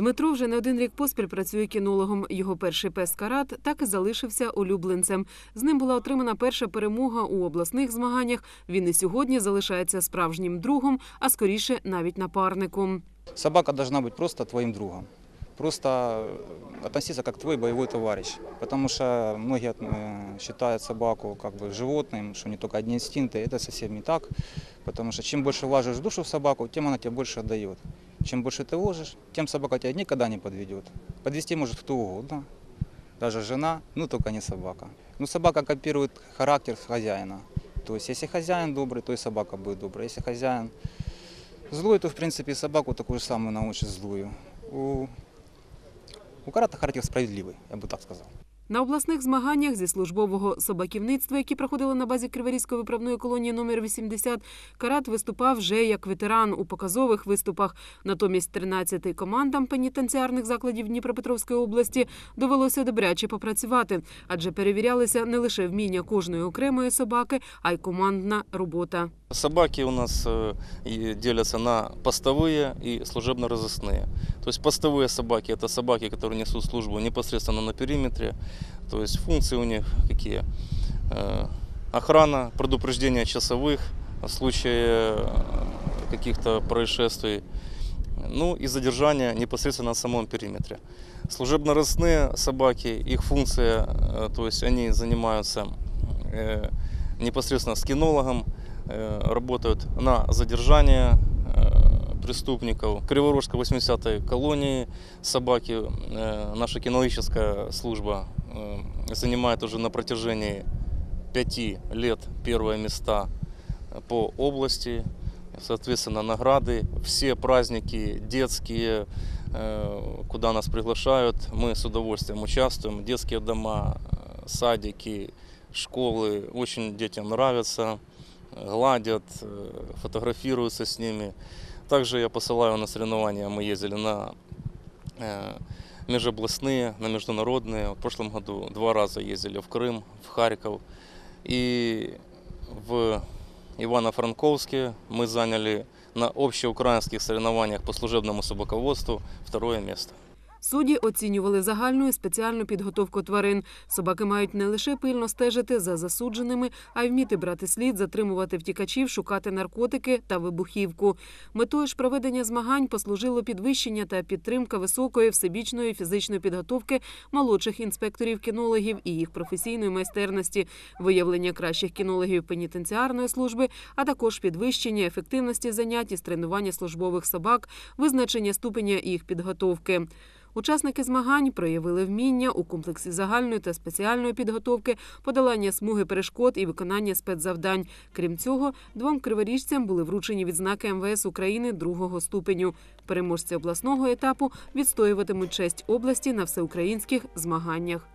Дмитро вже не один рік поспіль працює кінологом. Його перший пес Карат так і залишився улюбленцем. З ним була отримана перша перемога у обласних змаганнях. Він і сьогодні залишається справжнім другом, а скоріше навіть напарником. Собака должна быть просто твоим другом. Просто э, относиться как твой боевой товарищ. Потому что многие э, считают собаку как бы животным, что не только одни инстинкты. Это совсем не так. Потому что чем больше вложишь душу в собаку, тем она тебе больше отдает. Чем больше ты вложишь, тем собака тебя никогда не подведет. Подвести может кто угодно. Даже жена, ну только не собака. Ну собака копирует характер хозяина. То есть если хозяин добрый, то и собака будет добрая. Если хозяин злой, то в принципе и собаку такую же самую научит злую. У, у карата характер справедливый, я бы так сказал. На обласних змаганнях зі службового собаківництва, які проходили на базі Криворізької виправної колонії номер 80, Карат виступав вже як ветеран у показових виступах. Натомість 13 командам пенітенціарних закладів Дніпропетровської області довелося добряче попрацювати, адже перевірялися не лише вміння кожної окремої собаки, а й командна робота. Собаки у нас э, делятся на постовые и служебно-розыскные. То есть постовые собаки – это собаки, которые несут службу непосредственно на периметре. То есть функции у них какие? Э, Охрана, предупреждение часовых в случае э, каких-то происшествий. Ну и задержание непосредственно на самом периметре. Служебно-розыскные собаки, их функция, то есть они занимаются непосредственно с кинологом, работают на задержание э, преступников. Криворожской 80-й колонии собаки э, наша кинологическая служба э, занимает уже на протяжении пяти лет первые места по области. Соответственно, награды, все праздники детские, э, куда нас приглашают, мы с удовольствием участвуем. Детские дома, э, садики, школы, очень детям нравятся, гладят, э, фотографируются с ними. Также я посылаю на соревнования, мы ездили на э, межобластные, на международные. В прошлом году два раза ездили в Крым, в Харьков. И в Ивано-Франковске мы заняли на общеукраинских соревнованиях по служебному собаководству второе место. Судді оцінювали загальну і спеціальну підготовку тварин. Собаки мають не лише пильно стежити за засудженими, а й вміти брати слід, затримувати втікачів, шукати наркотики та вибухівку. Метою ж проведення змагань послужило підвищення та підтримка високої всебічної фізичної підготовки молодших інспекторів-кінологів і їх професійної майстерності, виявлення кращих кінологів пенітенціарної служби, а також підвищення ефективності занять із тренування службових собак, визначення ступеня їх підготовки. Учасники змагань проявили вміння у комплексі загальної та спеціальної підготовки, подолання смуги перешкод і виконання спецзавдань. Крім цього, двом криворіжцям були вручені відзнаки МВС України другого ступеню. Переможці обласного етапу відстоюватимуть честь області на всеукраїнських змаганнях.